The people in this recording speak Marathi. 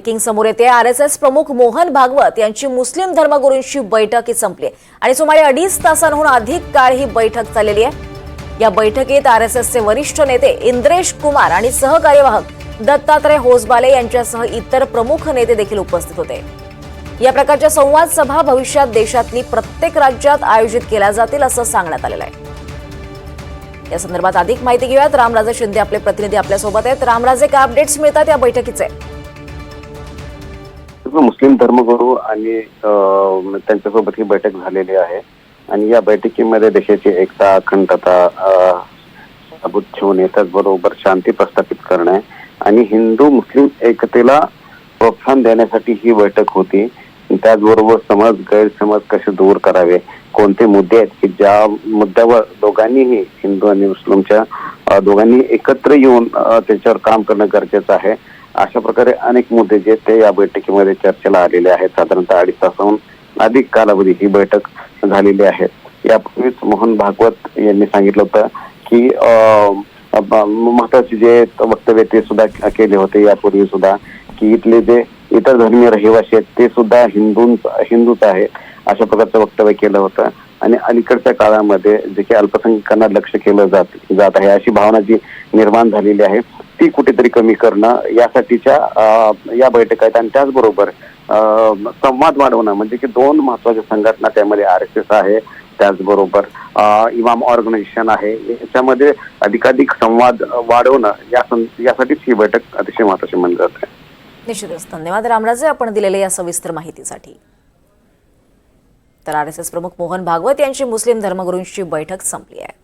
ब्रेकिंग समोर येते. आर एस एस प्रमुख मोहन भागवत यांची मुस्लिम धर्मगुरूंची बैठक ही संपली. आहे. आणि सुमारे अडीच तासांहून अधिक काळ ही बैठक चाललेली आहे. या बैठकीत आर एस एसचे वरिष्ठ नेते इंद्रेश कुमार आणि सहकार्यवाहक दत्तात्रय होसबाले यांच्यासह इतर प्रमुख नेते देखील उपस्थित होते. या प्रकारच्या संवाद सभा भविष्यात देशातली प्रत्येक राज्यात आयोजित केल्या जातील असं सांगण्यात आलेलं आहे. या संदर्भात अधिक माहिती घेऊयात. रामराजे शिंदे आपले प्रतिनिधी आपल्यासोबत आहेत. रामराजे काय अपडेट्स मिळतात या बैठकीचे? मुस्लिम धर्मगुरू आणि त्यांच्यासोबत ही बैठक झालेली आहे. आणि या बैठकीमध्ये देशाची एकता अखंडता अं, ठेवणे त्याचबरोबर शांती प्रस्थापित करणे आणि हिंदू मुस्लिम एकतेला प्रोत्साहन देण्यासाठी ही बैठक होती. त्याचबरोबर समज गैरसमज कसे दूर करावे? कोणते मुद्दे आहेत की ज्या मुद्द्यावर दोघांनीही हिंदू आणि मुस्लिमच्या दोघांनी एकत्र येऊन त्याच्यावर काम करणं गरजेचं आहे? अशा प्रकारे अनेक मुद्दे जे ते या बैठकीमध्ये चर्चेला आलेले आहेत. साधारणतः अडीच तासाहून अधिक कालावधी ही बैठक झालेली आहे. यापूर्वीच मोहन भागवत यांनी सांगितलं होतं की महत्त्वाचे जे वक्तव्य ते सुद्धा केले होते. यापूर्वी सुद्धा की इथले जे इतर धर्मीय रहिवासी आहेत ते सुद्धा हिंदूंच हिंदूच आहे अशा प्रकारचं वक्तव्य केलं होतं. आणि अलीकडच्या काळामध्ये जे काही अल्पसंख्याकांना लक्ष केलं जात जात आहे अशी भावना जी निर्माण झालेली आहे. ती कुठेतरी कमी करणं यासाठीच्या या बैठका आहेत. आणि त्याचबरोबर अं, संवाद वाढवणं म्हणजे की दोन महत्त्वाच्या संघटना त्यामध्ये आर एस एस आहे त्याचबरोबर इमाम ऑर्गनायझेशन आहे. याच्यामध्ये अधिकाधिक संवाद वाढवणं या सं- यासाठीच ही बैठक अतिशय महत्वाची मानली जाते निश्चितच. धन्यवाद रामराजे आपण दिलेल्या या सविस्तर माहितीसाठी. तर आर एस एस प्रमुख मोहन भागवत यांची मुस्लिम धर्मगुरूंची बैठक संपली आहे.